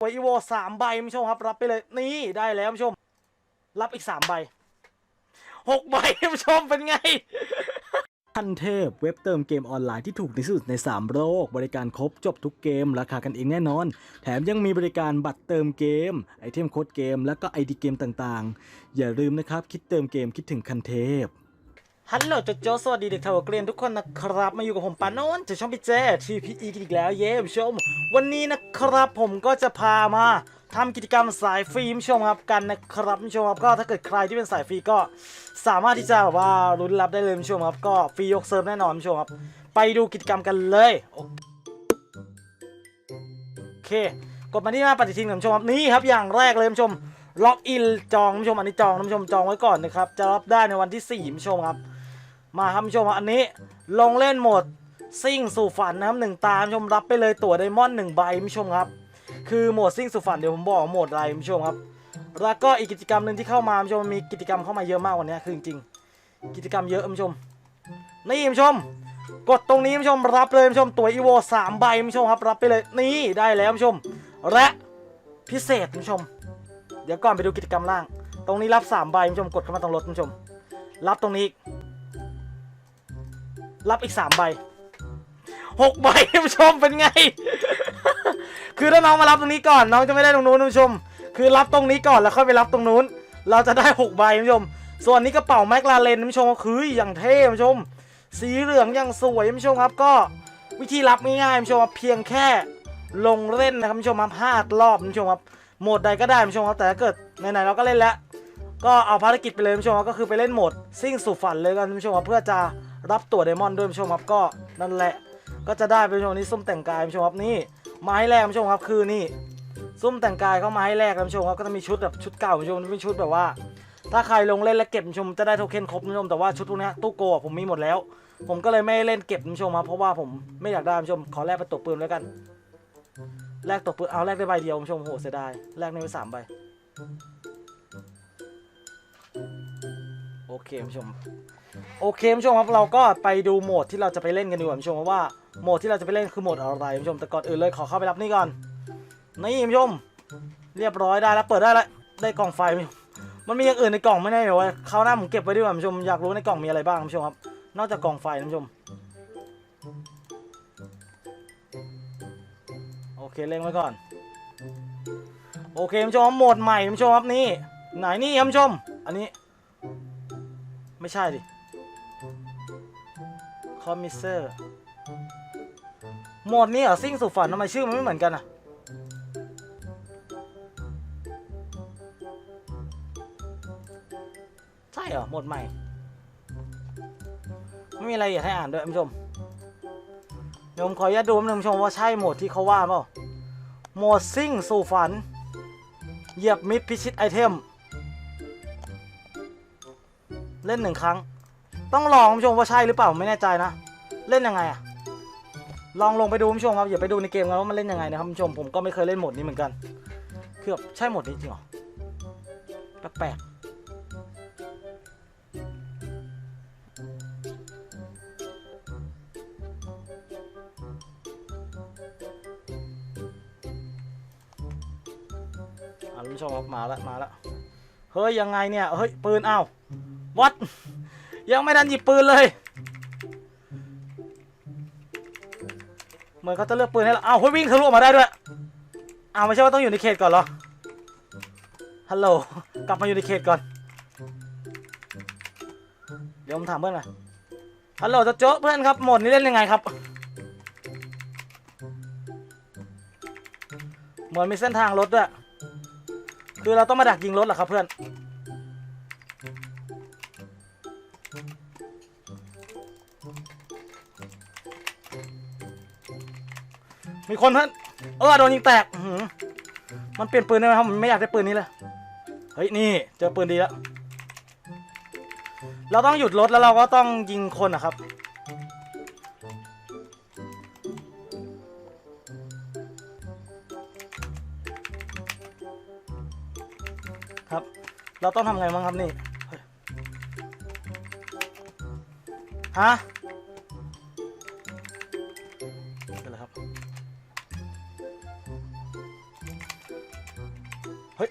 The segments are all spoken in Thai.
ตัวอีโวสามใบคุณผู้ชมครับ รับไปเลยนี่ได้แล้วคุณผู้ชม รับอีกสามใบหกใบคุณผู้ชมเป็นไงทันเทพเว็บเติมเกมออนไลน์ที่ถูกที่สุดใน 3 โลก บริการครบจบทุกเกม ราคากันเองแน่นอน แถมยังมีบริการบัตรเติมเกม ไอเทมโค้ดเกม และก็ไอดีเกมต่างๆ อย่าลืมนะครับ คิดเติมเกมคิดถึงคันเทพ ฮัลโหลโจโจสวัสดีเด็กทาวเกรียนทุกคนนะครับ มาอยู่กับผมปานนนจากช่องพี่เจ TPE กันอีกแล้วเย้ผู้ชม วันนี้นะครับผมก็จะพามาทำกิจกรรมสายฟรีผู้ชมครับกันนะครับผู้ชมครับก็ถ้าเกิดใครที่เป็นสายฟรีก็สามารถที่จะแบบว่าลุ้นรับได้เลยผู้ชมครับก็ฟรียกเซิร์ฟแน่นอนผู้ชมครับ ไปดูกิจกรรมกันเลยโอเค กดมาที่หน้าปฏิทินผู้ชมครับนี่ครับอย่างแรกเลยผู้ชมล็อกอินจองผู้ชมอันนี้จองผู้ชมจองไว้ก่อนนะครับจะรับได้ในวันที่4ผู้ชมครับ มาครับชมอันนี้ลงเล่นโหมดซิ่งสู่ฝันนะครับหนึ่งตาผู้ชมรับไปเลยตั๋วไดมอนด์หนึ่งใบชมครับ คือโหมดซิ่งสู่ฝันเดี๋ยวผมบอกโหมดอะไรชมครับ แล้วก็อีกกิจกรรมหนึ่งที่เข้ามาชมมีกิจกรรมเข้ามาเยอะมากวันนี้คือจริงๆกิจกรรมเยอะชมนี่ชม กดตรงนี้ชมรับเลยชมตั๋วอีโวสามใบชมครับรับไปเลยนี่ได้แล้วชม และพิเศษชม เดี๋ยวก่อนไปดูกิจกรรมล่าง ตรงนี้รับสามใบชมกดเข้ามาตรงรถชม รับตรงนี้ รับอีกสามใบหกใบท่านผู้ชมเป็นไง คือถ้าน้องมารับตรงนี้ก่อน น้องจะไม่ได้ตรงนู้นท่านผู้ชม คือรับตรงนี้ก่อนแล้วค่อยไปรับตรงนู้น เราจะได้หกใบท่านผู้ชม ส่วนนี้กระเป๋าแมคลาเรนท่านผู้ชมก็คืออย่างเท่ท่านผู้ชม สีเหลืองอย่างสวยท่านผู้ชมครับก็วิธีรับง่ายๆท่านผู้ชมเพียงแค่ลงเล่นนะครับท่านผู้ชมครับห้ารอบท่านผู้ชมครับโหมดใดก็ได้ท่านผู้ชมครับแต่ถ้าเกิดไหนๆเราก็เล่นแล้วก็เอาภารกิจไปเลยท่านผู้ชมครับก็คือไปเล่นโหมดซิ่งสู่ฝันเลยกันท่านผู้ชมครับเพื่อจะ รับตั๋วไดมอนด์ด้วยผู้ชมครับก็นั่นแหละ ก็จะได้เป็นท่านผู้ชมนี้ซุ่มแต่งกายผู้ชมครับนี่มาให้แรกผู้ชมครับคือนี่ซุ่มแต่งกายเข้ามาให้แรกผู้ชมครับก็จะมีชุดแบบชุดเก่าผู้ชมเป็นชุดแบบว่า ถ้าใครลงเล่นและเก็บผู้ชมจะได้โทเค็นครบผู้ชมแต่ว่าชุดพวกนี้ตู้โกะผมมีหมดแล้ว ผมก็เลยไม่เล่นเก็บผู้ชมครับเพราะว่าผมไม่อยากได้ผู้ชมขอแลกเป็นตัวปืนแล้วกันแลกตัวปืนเอาแลกได้ใบเดียวผู้ชมโหเสียดายแลกได้ไปสามใบโอเคผู้ชม โอเคผู้ชมครับเราก็ไปดูโหมดที่เราจะไปเล่นกันดีกว่าผู้ชมว่าโหมดที่เราจะไปเล่นคือโหมดอะไรผู้ชมแต่ก่อนอื่นเลยขอเข้าไปรับนี่ก่อนนี่ผู้ชมเรียบร้อยได้แล้วเปิดได้แล้วได้กล่องไฟผู้ชมมันมีอย่างอื่นในกล่องไม่แน่เหรอวะคราวหน้าผมเก็บไว้ดีกว่าผู้ชมอยากรู้ในกล่องมีอะไรบ้างผู้ชมครับ นอกจากกล่องไฟผู้ชมโอเคเล่งไว้ก่อน โอเคผู้ชมโหมดใหม่ผู้ชมครับนี่ไหนนี่คุณผู้ชม อันนี้ ไม่ใช่ดิ คอมมิเซอร์โหมดนี้เหรอซิ่งสู่ฝันทำไมชื่อมันไม่เหมือนกันอะใช่เหรอโหมดใหม่ ไม่มีอะไรอยากให้อ่านด้วยคุณผู้ชมเดี๋ยมขออนุญาตดูนะคุณผู้ชมว่าใช่โหมดที่เขาว่าเปล่าโหมดซิ่งสู่ฝัน เหยียบมิดพิชิตไอเทม เล่นหนึ่งครั้ง ต้องลองคุณผู้ชมว่าใช่หรือเปล่าไม่แน่ใจนะ เล่นยังไงอะลองลงไปดูคุณผู้ชมครับอย่าไปดูในเกมกันว่ามันเล่นยังไงนะครับคุณผู้ชมผมก็ไม่เคยเล่นโหมดนี้เหมือนกันเคือบใช่โหมดนี้จริงหรอแปลกอะคุณผู้ชมครับมาแล้วมาแล้วเฮ้ยยังไงเนี่ยเฮ้ยปืนอ้าววัด ยังไม่ทันหยิบปืนเลย เหมือนเขาจะเลือกปืนให้เราเอ้าวิ่งทะลุออกมาได้ด้วยเอ้าไม่ใช่ว่าต้องอยู่ในเขตก่อนเหรอ ฮัลโหล กลับมาอยู่ในเขตก่อน เดี๋ยวผมถามเพื่อนหน่อยฮัลโหลจะโจ๊ะเพื่อนครับโหมดนี้เล่นยังไงครับ เหมือนมีเส้นทางรถด้วย คือเราต้องมาดักยิงรถเหรอครับเพื่อน มีคนเพื่อนเออโดนยิงแตกอื้อหือมันเปลี่ยนปืนได้ไหมครับมันไม่อยากได้ปืนนี้เลยเฮ้ยนี่เจอปืนดีแล้วเราต้องหยุดรถแล้วเราก็ต้องยิงคนนะครับ ครับ เราต้องทำไงบ้างครับนี่เฮ้ยฮะ เฮ้ย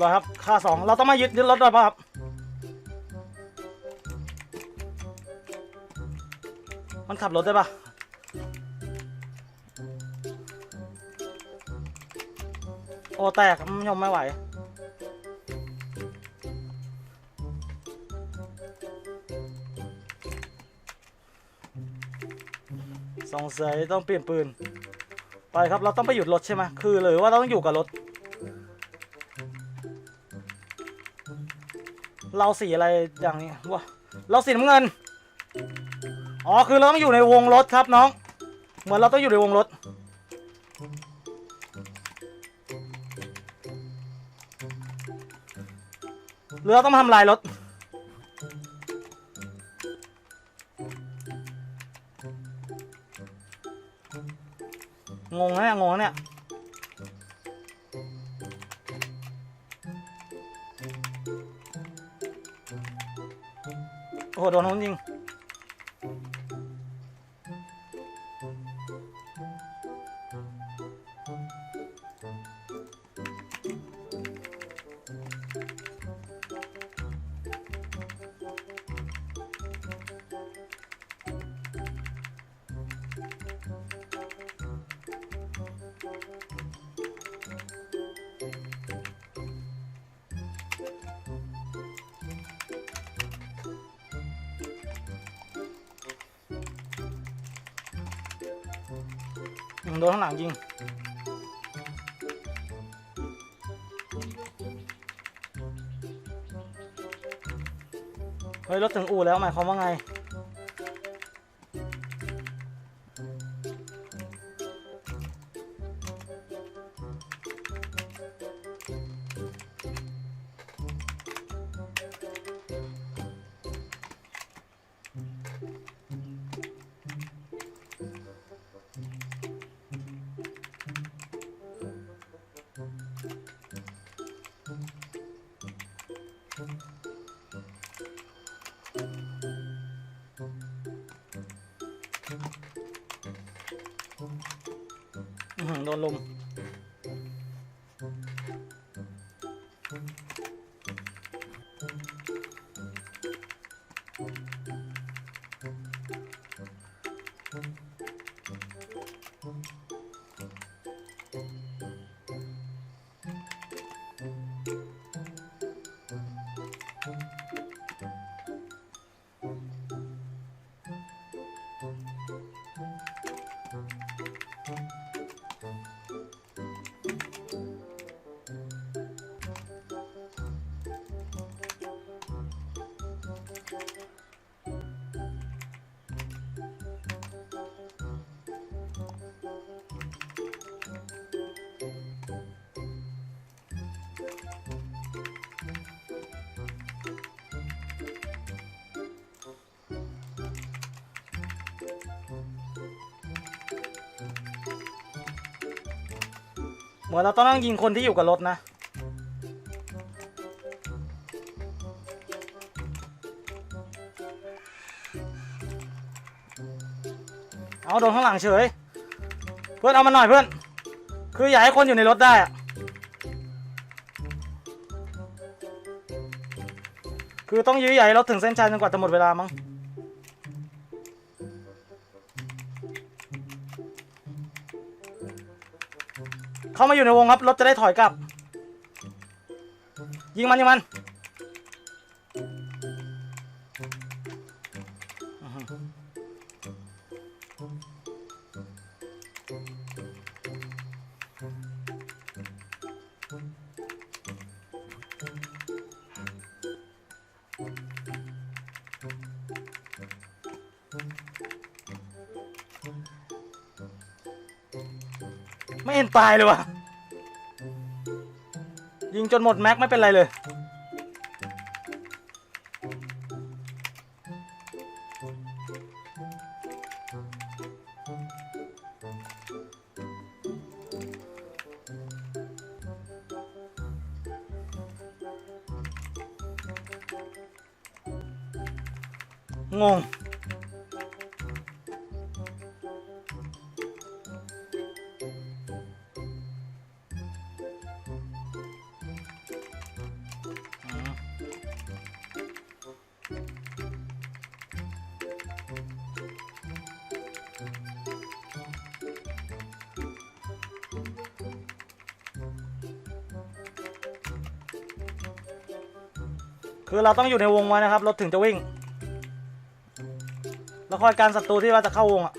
รอครับ ค่าสองเราต้องมายึดยึดรถด้วยป่ะครับ มันขับรถได้ป่ะโอ้แตกมันยอมไม่ไหว งสัยต้องเปลี่ยนปืน ไปครับเราต้องไปหยุดรถใช่ไหมคือหรือว่าเราต้องอยู่กับรถ เราสีอะไรอย่างนี้วะเราสีน้ำเงิน อ๋อคือเราต้องอยู่ในวงรถครับน้อง เหมือนเราต้องอยู่ในวงรถหรือเราต้องทำลายรถ งนะเนี่ยงงเนี่ยโอ้โหโดนน้องจริง โดนข้างหลังยิง เฮ้ย รถถึงอู่แล้วหมายความว่าไง โดนลุม เหมือนเราต้องนั่งยิงคนที่อยู่กับรถนะ เอาโดนข้างหลังเฉย เพื่อนเอามาหน่อยเพื่อน คืออยากให้คนอยู่ในรถได้อะคือต้องยื้อใหญ่รถถึงเส้นชัยจนกว่าจะหมดเวลามั้ง เข้ามาอยู่ในวงครับรถจะได้ถอยกลับ ยิงมันยิงมัน ไม่เห็นตายเลยวะยิงจนหมดแม็กไม่เป็นไรเลย งง คือเราต้องอยู่ในวงไว้นะครับรถถึงจะวิ่งแล้วคอยการศัตรูที่ว่าจะเข้าวงอะ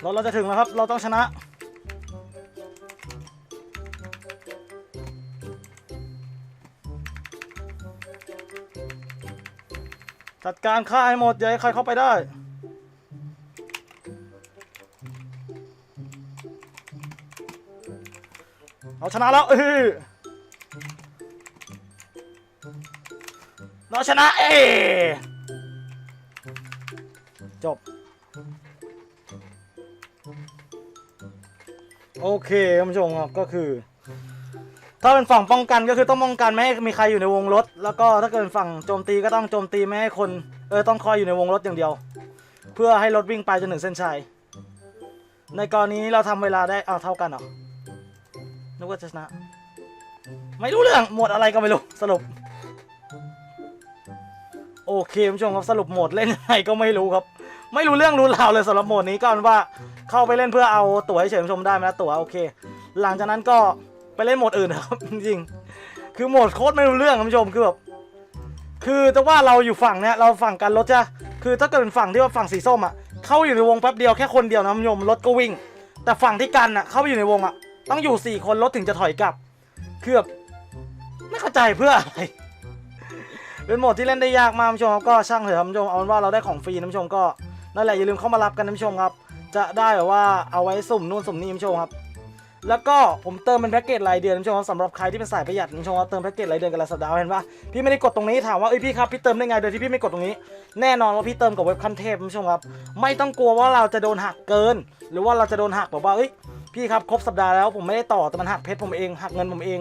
เรถเราจะถึงแล้วครับ เราต้องชนะ จัดการฆ่าให้หมดอย่าให้ใครเข้าไปได้ เราชนะแล้วเออเราชนะเอ จบ โอเคท่านผู้ชมครับก็คือ ถ้าเป็นฝั่งป้องกันก็คือต้องป้องกันไม่ให้มีใครอยู่ในวงรถ แล้วก็ถ้าเกิดฝั่งโจมตีก็ต้องโจมตีไม่ให้คนเออต้องคอยอยู่ในวงรถอย่างเดียว เพื่อให้รถวิ่งไปจนถึงเส้นชัยในกรณีนี้เราทำเวลาได้อ้าเท่ากันเหรอนึกว่าจะชนะ ไม่รู้เรื่องหมดอะไรก็ไม่รู้สรุปโอเคท่านผู้ชมครับสรุปหมดเล่นยังไงก็ไม่รู้ครับ ไม่รู้เรื่องรู้ราวเลยสำหรับโหมดนี้ก็เป็นว่าเข้าไปเล่นเพื่อเอาตั๋วให้เฉยชมได้ไหมนะตั๋วโอเค หลังจากนั้นก็ไปเล่นโหมดอื่นครับจริงๆคือโหมดโคตรไม่รู้เรื่องคุณผู้ชมคือแบบคือจะว่าเราอยู่ฝั่งเนี้ยเราฝั่งกันรถจ้ะคือถ้าเกิดเป็นฝั่งที่ว่าฝั่งสีส้มอะเข้าอยู่ในวงแป๊บเดียวแค่คนเดียวนะคุณผู้ชมรถก็วิ่ง แต่ฝั่งที่กันอะเข้าไปอยู่ในวงอะต้องอยู่สี่คนรถถึงจะถอยกลับคือแบบไม่เข้าใจเพื่ออะไรเป็นโหมดที่เล่นได้ยากมากคุณผู้ชมก็ช่างเถอะคุณผู้ชมเอาเป็นว่าเราได้ของฟรีคุณผู้ชมก็ นั่นแหละอย่าลืมเข้ามารับกันนะคุณผู้ชมครับ จะได้แบบว่าเอาไว้สุ่มนู่นสุ่มนี่คุณผู้ชมครับ แล้วก็ผมเติมเป็นแพ็กเกจรายเดือนคุณผู้ชมครับสำหรับใครที่เป็นสายประหยัดคุณผู้ชมครับเติมแพ็กเกจรายเดือนกันละสัปดาห์เห็นปะพี่ไม่ได้กดตรงนี้ถามว่าเอ้ยพี่ครับพี่เติมได้ไงโดยที่พี่ไม่กดตรงนี้ แน่นอนว่าพี่เติมกับเว็บขั้นเทพคุณผู้ชมครับ ไม่ต้องกลัวว่าเราจะโดนหักเกิน หรือว่าเราจะโดนหักแบบว่าเอ้ยพี่ครับครบสัปดาห์แล้วผมไม่ได้ต่อแต่มันหักเพชรผมเองหักเงินผมเอง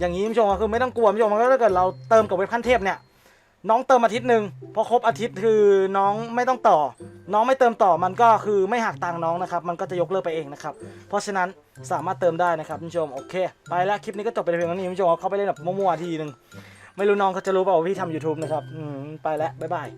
อย่างนี้คุณผู้ชมครับคือไม่ต้องกลัวคุณผู้ชมครับถ้าเกิดเราเติมกับเว็บขั้นเทพเนี่ย น้องเติมอาทิตย์หนึ่งพอครบอาทิตย์คือน้องไม่ต้องต่อ น้องไม่เติมต่อมันก็คือไม่หักตังน้องนะครับ มันก็จะยกเลิกไปเองนะครับ เพราะฉะนั้นสามารถเติมได้นะครับคุณผู้ชมโอเค ไปแล้วคลิปนี้ก็จบไปเพียงเท่านี้คุณผู้ชมเอาเข้าไปเล่นแบบมั่วๆทีหนึ่งไม่รู้น้องเขาจะรู้เปล่าว่าพี่ทำยูทูบนะครับไปแล้วบ๊ายบาย